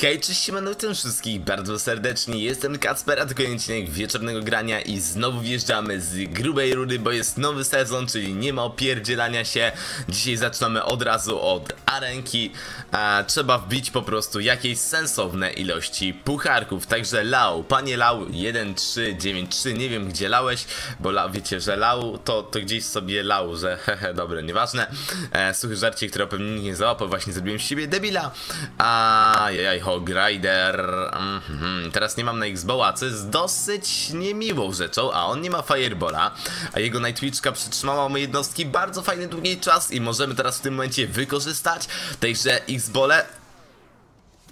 Hej, cześć, siemano, witam wszystkich bardzo serdecznie, jestem Kacper, a to kolejny wieczornego grania i znowu wjeżdżamy z grubej rury, bo jest nowy sezon, czyli nie ma opierdzielania się. Dzisiaj zaczynamy od razu od arenki, a trzeba wbić po prostu jakieś sensowne ilości pucharków, także Lau, panie Lau 1393, nie wiem gdzie lałeś, bo la, wiecie, że Lau to, to gdzieś sobie Lau, że hehe, dobre, nieważne. E, suchy żarcie, które pewnie nikt nie załapał, właśnie zrobiłem z siebie debila, a jajaj, Hog Rider. Mhm. Teraz nie mam na Xboxa, co jest dosyć niemiłą rzeczą, a on nie ma Firebola, a jego Nightwitchka przytrzymała jednostki bardzo fajny długi czas i możemy teraz w tym momencie wykorzystać tejże Xbole.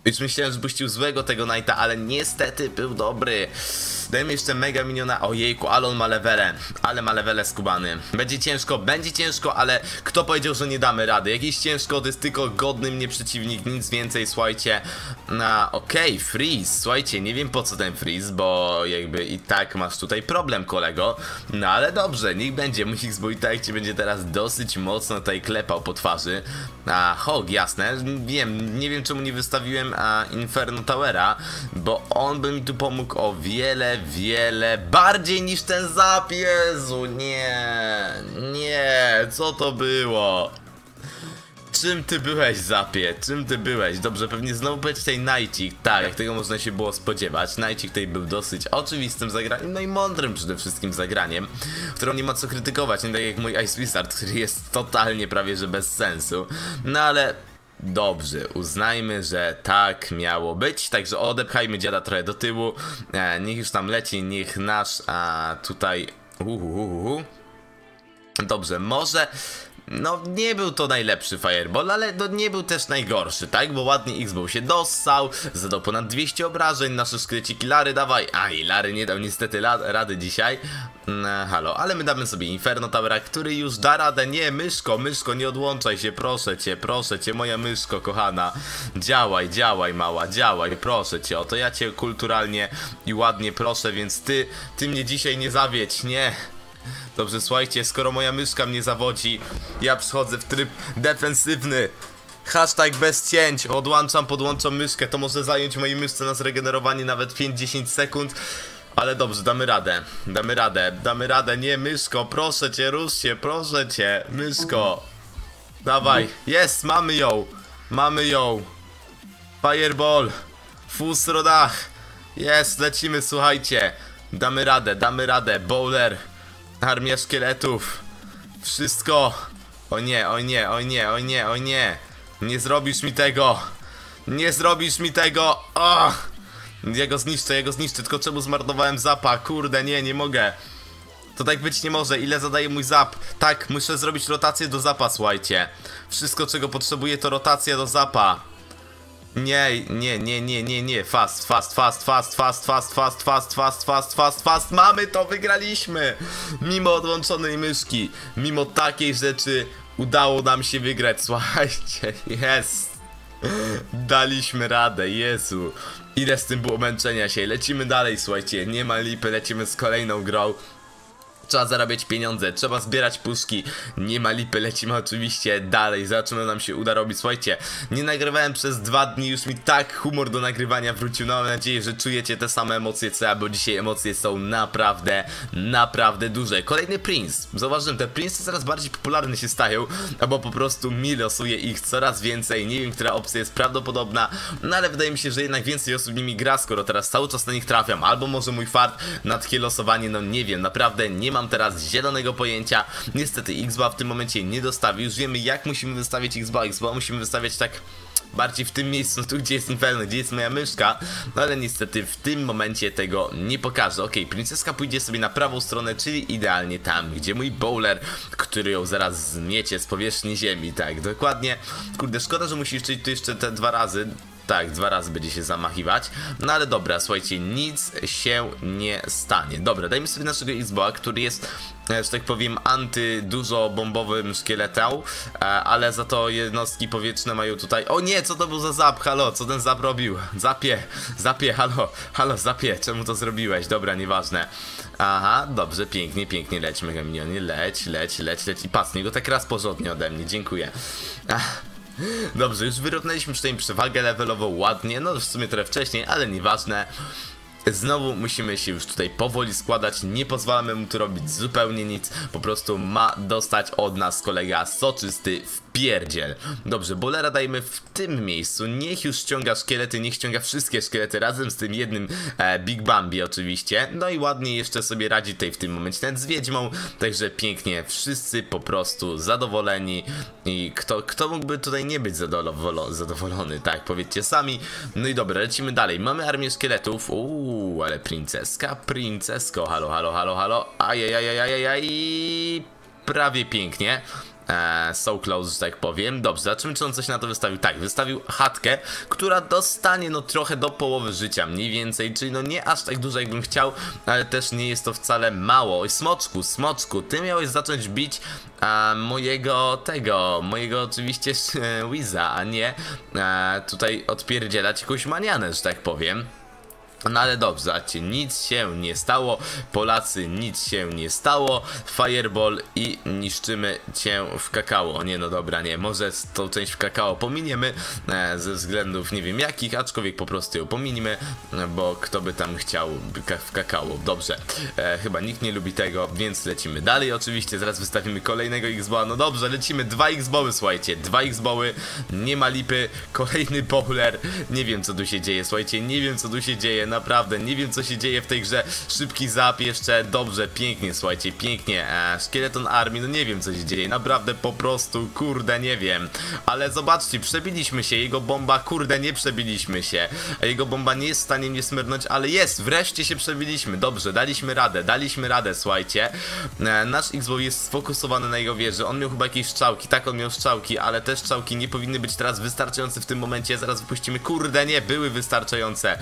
Już myślałem, że puścił złego tego Knighta, ale niestety był dobry. Dajmy jeszcze mega miniona. Ojejku, ale on ma levele. Ale ma levele skubany. Będzie ciężko, będzie ciężko, ale kto powiedział, że nie damy rady? Jakiś ciężko, to jest tylko godny mnie przeciwnik, nic więcej, słuchajcie. No, okej, okay, freeze. Słuchajcie, nie wiem po co ten freeze, bo jakby i tak masz tutaj problem, kolego. No ale dobrze, niech będzie. Mój X, bo i tak ci będzie teraz dosyć mocno tutaj klepał po twarzy. A, hog, jasne. Wiem, nie wiem czemu nie wystawiłem a, Inferno Towera, bo on by mi tu pomógł o wiele, wiele bardziej niż ten zap. Jezu, nie, nie, co to było? Czym ty byłeś, Zapie? Czym ty byłeś? Dobrze, pewnie znowu powiedzieć tej Nightik. Tak, jak tego można się było spodziewać. Nightik tutaj był dosyć oczywistym zagraniem, no i mądrym przede wszystkim zagraniem, którą nie ma co krytykować, nie tak jak mój Ice Wizard, który jest totalnie prawie że bez sensu. No ale Dobrze, uznajmy, że tak miało być, także odepchajmy dziada trochę do tyłu, e, niech już tam leci, niech nasz a, tutaj... Uhuhuhu. Dobrze, może no nie był to najlepszy Fireball, ale no nie był też najgorszy, tak? Bo ładnie Xbox się dossał, zadał ponad 200 obrażeń, nasze szkleciki Lary dawaj. A i Lary nie dał niestety rady dzisiaj. No, halo, ale my damy sobie Inferno Towera, który już da radę. Nie, myszko, myszko, nie odłączaj się, proszę cię, proszę cię, moja myszko kochana. Działaj, działaj mała, działaj, proszę cię. Oto ja cię kulturalnie i ładnie proszę, więc ty, ty mnie dzisiaj nie zawiedź, nie. Dobrze, słuchajcie, skoro moja myszka mnie zawodzi, ja przychodzę w tryb defensywny. Hashtag bez cięć, odłączam, podłączam myszkę, to może zająć mojej myszce na zregenerowanie nawet 5-10 sekund. Ale dobrze, damy radę, damy radę, damy radę, nie myszko, proszę cię, rusz się, proszę cię, myszko. Dawaj, jest, mamy ją, mamy ją. Fireball, Fusrodach, jest, lecimy, słuchajcie. Damy radę, damy radę, bowler. Armia szkieletów. Wszystko. O nie, o nie, o nie, o nie, o nie. Nie zrobisz mi tego. Nie zrobisz mi tego. Oh! Ja go zniszczę, ja go zniszczę. Tylko czemu zmarnowałem zapa? Kurde, nie, nie mogę. To tak być nie może. Ile zadaje mój zap? Tak, muszę zrobić rotację do zapa, słuchajcie. Wszystko, czego potrzebuję, to rotacja do zapa. Nie, nie, nie, nie, nie, nie. Fast, fast, fast, fast, fast, fast, fast, fast, fast, fast, fast, fast. Mamy to, wygraliśmy! Mimo odłączonej myszki, mimo takiej rzeczy udało nam się wygrać. Słuchajcie, jest. Daliśmy radę, Jezu. Ile z tym było męczenia się. Lecimy dalej, słuchajcie. Nie ma lipy, lecimy z kolejną grą. Trzeba zarabiać pieniądze, trzeba zbierać puszki. Nie ma lipy, lecimy oczywiście dalej. Zobaczymy, nam się uda robić. Słuchajcie, nie nagrywałem przez dwa dni, już mi tak humor do nagrywania wrócił. No, mam nadzieję, że czujecie te same emocje co ja, bo dzisiaj emocje są naprawdę, naprawdę duże. Kolejny Prince. Zauważyłem, te Prince coraz bardziej popularne się stają, albo po prostu mi losuje ich coraz więcej. Nie wiem, która opcja jest prawdopodobna, no ale wydaje mi się, że jednak więcej osób nimi gra, skoro teraz cały czas na nich trafiam. Albo może mój fart na takie losowanie, no nie wiem, naprawdę nie ma mam teraz zielonego pojęcia. Niestety Xbox w tym momencie nie dostawi. Już wiemy jak musimy wystawić Xbox, Xbox musimy wystawiać tak bardziej w tym miejscu, tu gdzie jest Inferno, gdzie jest moja myszka, no ale niestety w tym momencie tego nie pokażę. Ok, princeska pójdzie sobie na prawą stronę, czyli idealnie tam, gdzie mój bowler, który ją zaraz zmiecie z powierzchni ziemi, tak, dokładnie. Kurde, szkoda, że musisz czyć tu jeszcze te dwa razy, tak, dwa razy będzie się zamachiwać. No ale dobra, słuchajcie, nic się nie stanie. Dobra, dajmy sobie naszego Xboxa, który jest, e, że tak powiem, anty dużo bombowym szkieletem, e, ale za to jednostki powietrzne mają tutaj... O nie, co to był za zap? Halo, co ten zap robił? Zapie, zapie, halo, halo, zapie, czemu to zrobiłeś? Dobra, nieważne. Aha, dobrze, pięknie, pięknie, leć, mega minionie, leć, leć, leć, leć i pas, niego tak raz porządnie ode mnie, dziękuję. Ach. Dobrze, już wyrównaliśmy tutaj przewagę levelową ładnie, no w sumie trochę wcześniej, ale nieważne. Znowu musimy się już tutaj powoli składać, nie pozwalamy mu tu robić zupełnie nic, po prostu ma dostać od nas kolega soczysty wpierdziel. Dobrze, bolera dajmy w tym miejscu, niech już ściąga szkielety, niech ściąga wszystkie szkielety razem z tym jednym e, Big Bambi oczywiście, no i ładnie jeszcze sobie radzi tutaj w tym momencie ten z wiedźmą, także pięknie, wszyscy po prostu zadowoleni. I kto, kto mógłby tutaj nie być zadowolo zadowolony, tak, powiedzcie sami. No i dobra, lecimy dalej, mamy armię szkieletów, Uuu, ale princeska, princesko, halo, halo, halo, halo, ajajajajajaj, prawie pięknie. Eee, so close, że tak powiem. Dobrze, zobaczymy czy on coś na to wystawił. Tak, wystawił chatkę, która dostanie no trochę do połowy życia, mniej więcej, czyli no nie aż tak dużo jakbym chciał, ale też nie jest to wcale mało. Oj, smoczku, smoczku, ty miałeś zacząć bić a, mojego tego, mojego oczywiście Wiza, a nie a, tutaj odpierdzielać jakąś manianę, że tak powiem. No ale dobrze, zobaczcie, nic się nie stało, Polacy, nic się nie stało, Fireball i niszczymy cię w kakao. Nie no dobra, nie, może tą część w kakao pominiemy, e, ze względów nie wiem jakich, aczkolwiek po prostu ją pominimy, bo kto by tam chciał w kakao. Dobrze, e, chyba nikt nie lubi tego, więc lecimy dalej. Oczywiście, zaraz wystawimy kolejnego X-Bowa, no dobrze, lecimy, dwa X-Bowy, słuchajcie, dwa X-Bowy, nie ma lipy, kolejny bowler, nie wiem co tu się dzieje, słuchajcie, nie wiem co tu się dzieje, naprawdę, nie wiem co się dzieje w tej grze, szybki zap jeszcze, dobrze, pięknie, słuchajcie, pięknie, e, Skeleton Army, no nie wiem co się dzieje, naprawdę po prostu, kurde, nie wiem, ale zobaczcie, przebiliśmy się, jego bomba, kurde, nie przebiliśmy się, jego bomba nie jest w stanie mnie smyrnąć, ale jest, wreszcie się przebiliśmy, dobrze, daliśmy radę, daliśmy radę, słuchajcie, e, nasz Xbox jest sfokusowany na jego wieży, on miał chyba jakieś strzałki, tak, on miał strzałki, ale te strzałki nie powinny być teraz wystarczające w tym momencie, zaraz wypuścimy, kurde, nie, były wystarczające,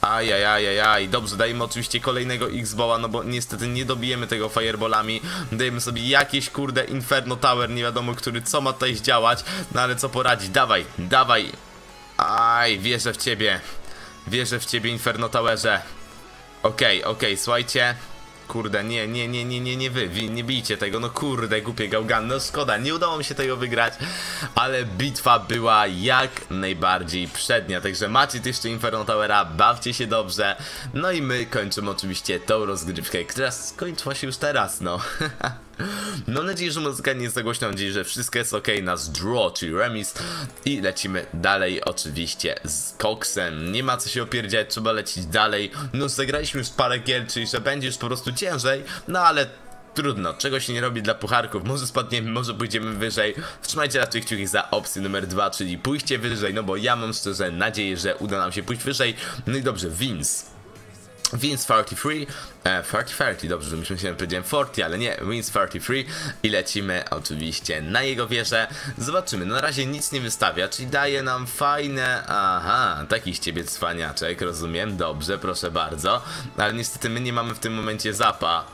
ajaj, ajajajaj, dobrze, dajmy oczywiście kolejnego X-Boła, no bo niestety nie dobijemy tego fireballami, dajemy sobie jakieś kurde Inferno Tower, nie wiadomo który, co ma tutaj zdziałać, no ale co poradzić, dawaj, dawaj, aj, wierzę w ciebie, wierzę w ciebie Inferno Towerze, okej, okay, okej, okay, słuchajcie, Kurde, nie, nie, nie, nie, nie, nie wy, nie bijcie tego, no kurde, głupie gałgan, no szkoda, nie udało mi się tego wygrać, ale bitwa była jak najbardziej przednia, także macie jeszcze Inferno Towera, bawcie się dobrze, no i my kończymy oczywiście tą rozgrywkę, która skończyła się już teraz, no. Mam nadzieję, że muzyka nie jest za głośna, mam nadzieję, że wszystko jest ok, nas draw, czyli remis. I lecimy dalej oczywiście z koksem, nie ma co się opierdziać, trzeba lecieć dalej, no zagraliśmy już parę gier, czyli że będzie już po prostu ciężej, no ale trudno, czego się nie robi dla pucharków, może spadniemy, może pójdziemy wyżej, wstrzymajcie raczej kciuki za opcję numer dwa, czyli pójście wyżej, no bo ja mam szczerze nadzieję, że uda nam się pójść wyżej, no i dobrze, Vince. Wins 43, e, 40, dobrze, myślałem, że powiedziałem 40, ale nie, Wins 43 i lecimy oczywiście na jego wieżę. Zobaczymy, no na razie nic nie wystawia, czyli daje nam fajne, aha, taki z ciebie cwaniaczek, rozumiem, dobrze, proszę bardzo, ale niestety my nie mamy w tym momencie zapa.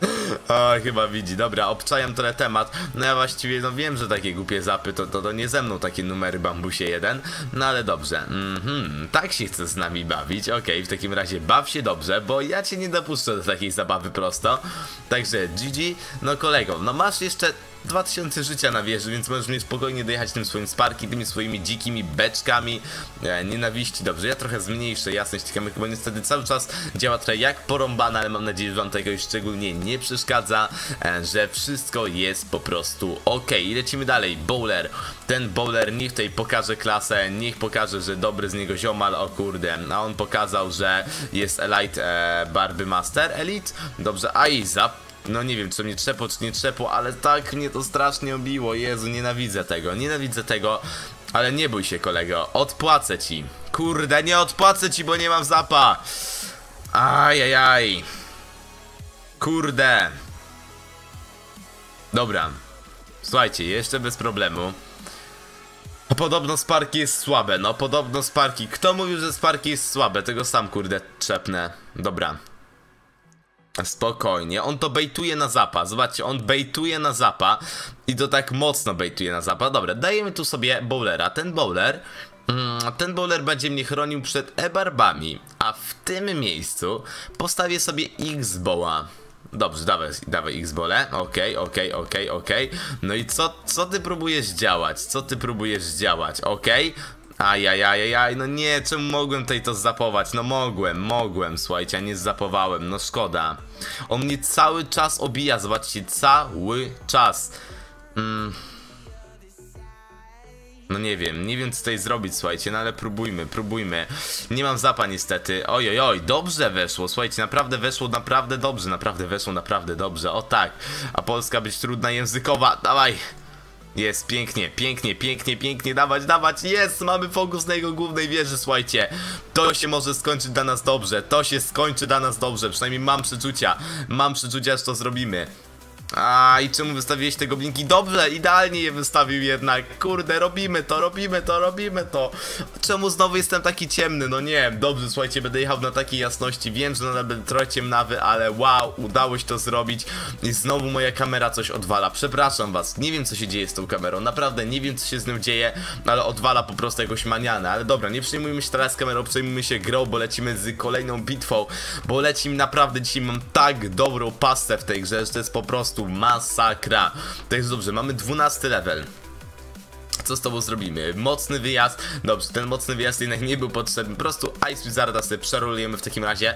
O, chyba widzi. Dobra, obczajam trochę temat. No ja właściwie no wiem, że takie głupie zapy to, to, to nie ze mną takie numery bambusie jeden. No ale dobrze. Mhm, tak się chce z nami bawić. Okej, okay, w takim razie baw się dobrze, bo ja cię nie dopuszczę do takiej zabawy prosto. Także GG, no kolego, no masz jeszcze 2000 życia na wieży, więc możesz mnie spokojnie dojechać tym swoim sparki, tymi swoimi dzikimi beczkami e, nienawiści. Dobrze, ja trochę zmniejszę jasność tych kamek, bo niestety cały czas działa trochę jak porąbana, ale mam nadzieję, że wam tego już szczególnie nie przeszkadza, e, że wszystko jest po prostu ok. I lecimy dalej. Bowler. Ten bowler niech tutaj pokaże klasę, niech pokaże, że dobry z niego ziomal, o kurde. A on pokazał, że jest Elite e, Barby Master Elite. Dobrze, a i zap no nie wiem, czy mnie trzepło, czy nie trzepło, ale tak mnie to strasznie obiło. Jezu, nienawidzę tego, nienawidzę tego. Ale nie bój się, kolego, odpłacę ci. Kurde, nie odpłacę ci, bo nie mam zapa. Ajajaj. Kurde. Dobra. Słuchajcie, jeszcze bez problemu. Podobno Sparki jest słabe, no podobno Sparki. Kto mówił, że Sparki jest słabe? Tego sam kurde trzepnę. Dobra. Spokojnie, on to bejtuje na zapa, zobaczcie, on bejtuje na zapa i to tak mocno bejtuje na zapa. Dobra, dajemy tu sobie bowlera, ten bowler, mm, ten bowler będzie mnie chronił przed e-barbami, a w tym miejscu postawię sobie X-boła. Dobrze, dawaj, dawaj X-bole. Okej, okej, okej, okej. No i co, co ty próbujesz działać? Co ty próbujesz działać? Okej. Ajajajajaj, no nie, czemu mogłem tutaj to zapować? No mogłem, mogłem, słuchajcie, a nie zapowałem, no szkoda. On mnie cały czas obija, zobaczcie, cały czas. Mm. No nie wiem, nie wiem co tutaj zrobić, słuchajcie, no ale próbujmy, próbujmy. Nie mam zapa niestety. Oj, oj, oj, dobrze weszło, słuchajcie, naprawdę weszło, naprawdę dobrze, naprawdę weszło, naprawdę dobrze. O tak, a Polska być trudna językowa, dawaj. Jest, pięknie, pięknie, pięknie, pięknie, dawać, dawać, jest, mamy fokus na jego głównej wieży, słuchajcie. To się może skończyć dla nas dobrze, to się skończy dla nas dobrze, przynajmniej mam przeczucia, mam przeczucia, że to zrobimy. A i czemu wystawiłeś te goblinki? Dobrze, idealnie je wystawił jednak. Kurde, robimy to, robimy to, robimy to. Czemu znowu jestem taki ciemny? No nie, dobrze, słuchajcie, będę jechał na takiej jasności. Wiem, że nadal będę trochę ciemnawy, ale wow, udało się to zrobić. I znowu moja kamera coś odwala. Przepraszam was, nie wiem co się dzieje z tą kamerą. Naprawdę nie wiem co się z nią dzieje, ale odwala po prostu jakoś manianę. Ale dobra, nie przejmujmy się teraz kamerą, przejmujmy się grą, bo lecimy z kolejną bitwą. Bo lecimy naprawdę dzisiaj mam tak dobrą pastę w tej grze, że to jest po prostu masakra. To jest dobrze, mamy 12 level co z tobą zrobimy? Mocny wyjazd. Dobrze, ten mocny wyjazd jednak nie był potrzebny. Po prostu Ice Wizarda sobie przerolujemy w takim razie.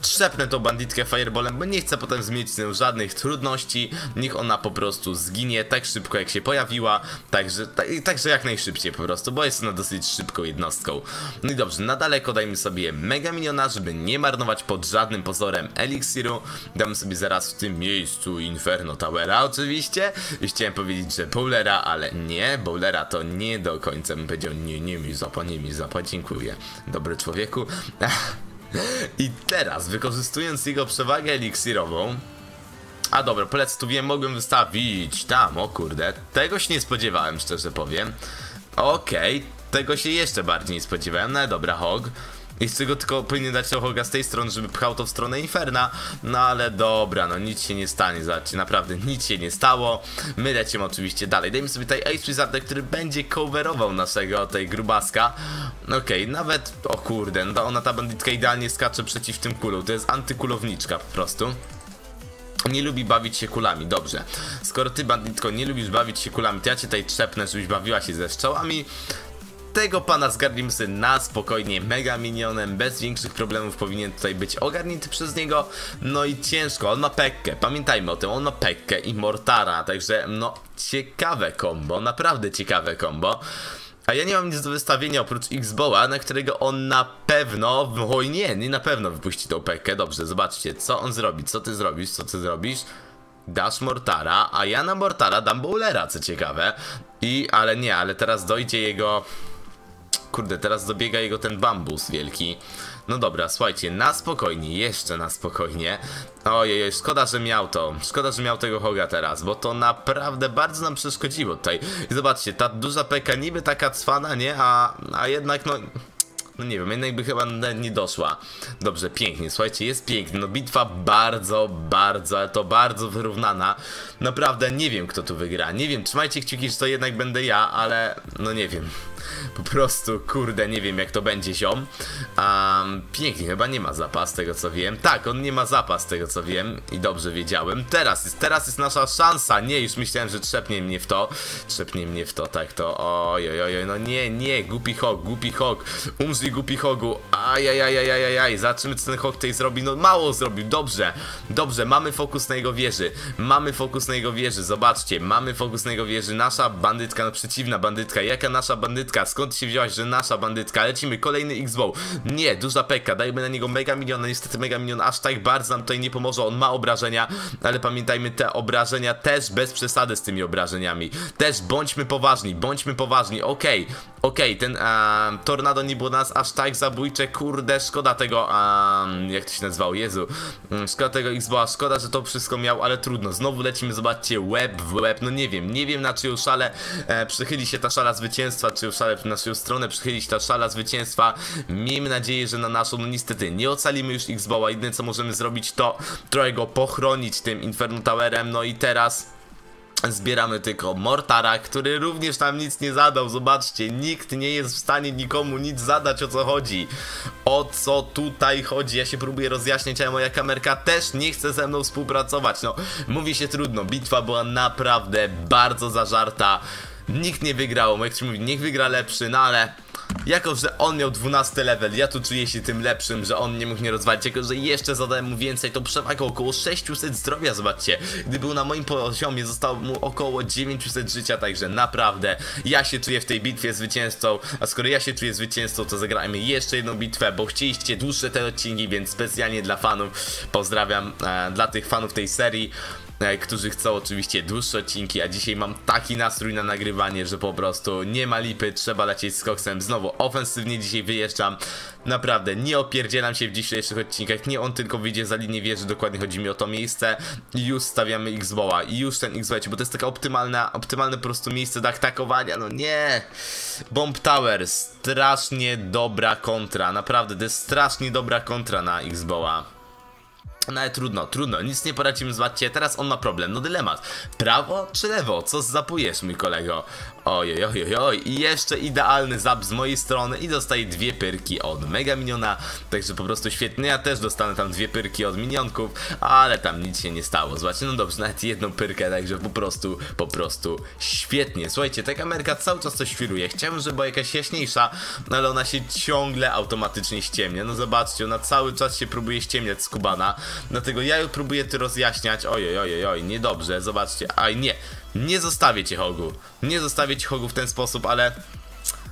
Trzepnę tą banditkę fireballem, bo nie chcę potem zmienić z nią żadnych trudności. Niech ona po prostu zginie tak szybko jak się pojawiła. Także, tak, także jak najszybciej po prostu, bo jest ona dosyć szybką jednostką. No i dobrze, na daleko dajmy sobie Mega Miniona, żeby nie marnować pod żadnym pozorem eliksiru. Damy sobie zaraz w tym miejscu Inferno Towera oczywiście. I chciałem powiedzieć, że Bowlera, ale nie, Bowlera to nie do końca bym powiedział, nie, nie mi zapa, nie mi zapa, dziękuję. Dobry człowieku. I teraz, wykorzystując jego przewagę eliksirową, a dobra, polec tu wiem, mogłem wystawić tam, o kurde, tego się nie spodziewałem, szczerze powiem. Okej, okay, tego się jeszcze bardziej nie spodziewałem, no ale dobra, Hog. I z tego tylko powinien dać Hoga z tej strony, żeby pchał to w stronę Inferna. No ale dobra, no nic się nie stanie, zobaczcie, naprawdę nic się nie stało. My lecimy oczywiście dalej. Dajmy sobie tutaj Ace Wizarda, który będzie coverował naszego tej grubaska. Okej, okay, nawet, o kurde, no ona ta banditka idealnie skacze przeciw tym kulom. To jest antykulowniczka po prostu. Nie lubi bawić się kulami, dobrze. Skoro ty, banditko, nie lubisz bawić się kulami, to ja cię tutaj trzepnę, żebyś bawiła się ze strzałami tego pana zgarnijmy sobie na spokojnie mega minionem, bez większych problemów powinien tutaj być ogarnięty przez niego, no i ciężko, on ma pekkę, pamiętajmy o tym, on ma pekkę i mortara, także no ciekawe combo, naprawdę ciekawe combo. A ja nie mam nic do wystawienia oprócz X-Boa, na którego on na pewno, oj nie, nie na pewno wypuści tą pekkę. Dobrze, zobaczcie, co on zrobi, co ty zrobisz, co ty zrobisz. Dasz Mortara, a ja na Mortara dam Bowlera, co ciekawe. I, ale nie, ale teraz dojdzie jego Kurde, teraz dobiega jego ten bambus wielki. No dobra, słuchajcie, na spokojnie, jeszcze na spokojnie. Ojej, szkoda, że miał to. Szkoda, że miał tego Hoga teraz, bo to naprawdę bardzo nam przeszkodziło tutaj. I zobaczcie, ta duża peka niby taka cwana, nie? A, a jednak no... No nie wiem, jednak by chyba nie doszła. Dobrze, pięknie, słuchajcie, jest pięknie. No bitwa bardzo, bardzo, ale to bardzo wyrównana. Naprawdę nie wiem, kto tu wygra. Nie wiem, trzymajcie kciuki, że to jednak będę ja, ale no nie wiem. Po prostu, kurde, nie wiem jak to będzie ziom. Um, pięknie, chyba nie ma zapas, tego co wiem. Tak, on nie ma zapas, tego co wiem. I dobrze wiedziałem. Teraz jest, teraz jest nasza szansa. Nie, już myślałem, że trzepnie mnie w to. Trzepnie mnie w to, tak to. Oj, oj, oj, no nie, nie, głupi hog, głupi hog. Umrzyj głupi hogu. Ajajajajajajaj, zobaczymy co ten hog tutaj zrobi. No mało zrobił, dobrze. Dobrze, mamy fokus na jego wieży. Mamy fokus na jego wieży, zobaczcie. Mamy fokus na jego wieży. Nasza bandytka, no przeciwna bandytka. Jaka nasza bandytka? Skąd się wzięłaś, że nasza bandytka? Lecimy, kolejny X-Bow. Nie, duża peka, dajmy na niego mega milion, no niestety mega milion aż tak bardzo nam tutaj nie pomoże, on ma obrażenia, ale pamiętajmy, te obrażenia też bez przesady z tymi obrażeniami. Też bądźmy poważni, bądźmy poważni, okej, okay. Okej, okay, ten tornado nie było nas aż tak zabójcze, kurde, szkoda tego, jak to się nazywało, Jezu, um, szkoda tego Xboxa, szkoda, że to wszystko miał, ale trudno, znowu lecimy, zobaczcie, web w web, no nie wiem, nie wiem na czyją szalę e, przychyli się ta szala zwycięstwa, czy szalę w naszą stronę przychyli się ta szala zwycięstwa, miejmy nadzieję, że na naszą, no niestety, nie ocalimy już Xboxa, jedyne co możemy zrobić to trochę go pochronić tym Inferno Towerem, no i teraz Zbieramy tylko Mortara, który również nam nic nie zadał. Zobaczcie, nikt nie jest w stanie nikomu nic zadać, o co chodzi. O co tutaj chodzi? Ja się próbuję rozjaśnić, ale moja kamerka też nie chce ze mną współpracować. No, mówi się trudno. Bitwa była naprawdę bardzo zażarta. Nikt nie wygrał. Się mówi, niech wygra lepszy, no ale jako, że on miał 12 level, ja tu czuję się tym lepszym, że on nie mógł mnie rozwalić, jako, że jeszcze zadałem mu więcej, to przewagę około 600 zdrowia, zobaczcie. Gdy był na moim poziomie, zostało mu około 900 życia, także naprawdę ja się czuję w tej bitwie zwycięzcą, a skoro ja się czuję zwycięzcą, to zagrajmy jeszcze jedną bitwę, bo chcieliście dłuższe te odcinki, więc specjalnie dla fanów pozdrawiam, e, dla tych fanów tej serii którzy chcą oczywiście dłuższe odcinki, a dzisiaj mam taki nastrój na nagrywanie, że po prostu nie ma lipy, trzeba lecieć z koksem. Znowu ofensywnie dzisiaj wyjeżdżam. Naprawdę, nie opierdzielam się w dzisiejszych odcinkach, nie on tylko wyjdzie za linię wieży, dokładnie chodzi mi o to miejsce i już stawiamy X-Boła i już ten X-Boła, bo to jest taka optymalna, optymalne po prostu miejsce do atakowania, no nie! Bomb Tower, strasznie dobra kontra, naprawdę, to jest strasznie dobra kontra na X-Boła. No ale trudno, trudno, nic nie poradzimy, zobaczcie, teraz on ma problem, no dylemat. Prawo czy lewo? Co zapujesz, mój kolego? Oj, oj, oj, oj, i jeszcze idealny zap z mojej strony i dostaję dwie pyrki od Mega Miniona, także po prostu świetnie, ja też dostanę tam dwie pyrki od minionków, ale tam nic się nie stało, zobaczcie, no dobrze, nawet jedną pyrkę, także po prostu, po prostu świetnie. Słuchajcie, ta kamerka cały czas coś świruje, chciałbym, żeby była jakaś jaśniejsza, ale ona się ciągle automatycznie ściemnia, no zobaczcie, ona cały czas się próbuje ściemniać z Kubana, dlatego ja ją próbuję tu rozjaśniać, ojej, ojej, oj, niedobrze, zobaczcie, aj nie, nie zostawię cię Hogu, nie zostawię cię Hogu w ten sposób, ale...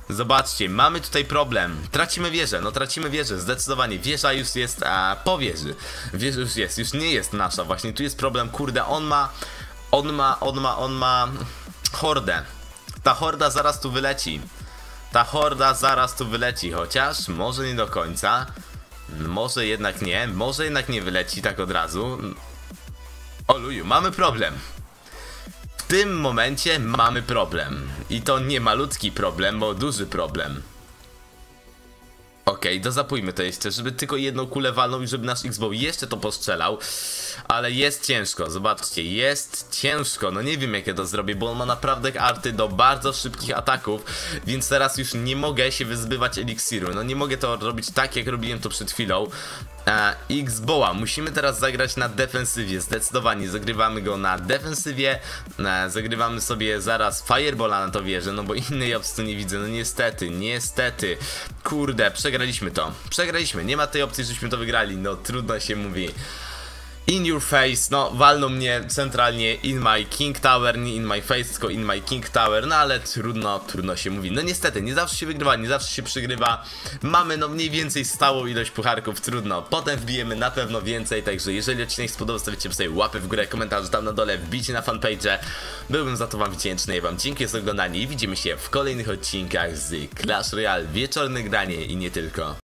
Zobaczcie, mamy tutaj problem. Tracimy wieżę, no tracimy wieżę, zdecydowanie. Wieża już jest a, po wieży. Wieża już jest, już nie jest nasza. Właśnie tu jest problem, kurde, on ma. On ma, on ma, on ma. Hordę. Ta horda zaraz tu wyleci. Ta horda zaraz tu wyleci, chociaż może nie do końca. Może jednak nie, może jednak nie wyleci tak od razu. Oluju, mamy problem. Tym momencie mamy problem. I to nie malutki problem, bo duży problem. Okej, dozapójmy to jeszcze, żeby tylko jedną kulę walnął i żeby nasz Xbox jeszcze to postrzelał. Ale jest ciężko, zobaczcie, jest ciężko. No nie wiem jak ja to zrobię, bo on ma naprawdę arty do bardzo szybkich ataków, więc teraz już nie mogę się wyzbywać eliksiru. No nie mogę to robić tak, jak robiłem to przed chwilą. E, X-Boa, musimy teraz zagrać na defensywie, zdecydowanie zagrywamy go na defensywie, e, zagrywamy sobie zaraz Firebola na to wieżę, no bo innej opcji nie widzę, no niestety, niestety, kurde, przegraliśmy to, przegraliśmy, nie ma tej opcji, żeśmy to wygrali, no trudno się mówi. In your face, no walną mnie centralnie in my king tower, nie in my face, tylko in my king tower, no ale trudno, trudno się mówi. No niestety, nie zawsze się wygrywa, nie zawsze się przegrywa. Mamy no mniej więcej stałą ilość pucharków, trudno. Potem wbijemy na pewno więcej, także jeżeli odcinek spodobał, stawicie sobie łapy w górę, komentarze tam na dole, wbijcie na fanpage. Byłbym za to wam wdzięczny i wam dziękuję za oglądanie i widzimy się w kolejnych odcinkach z Clash Royale, wieczorne granie i nie tylko.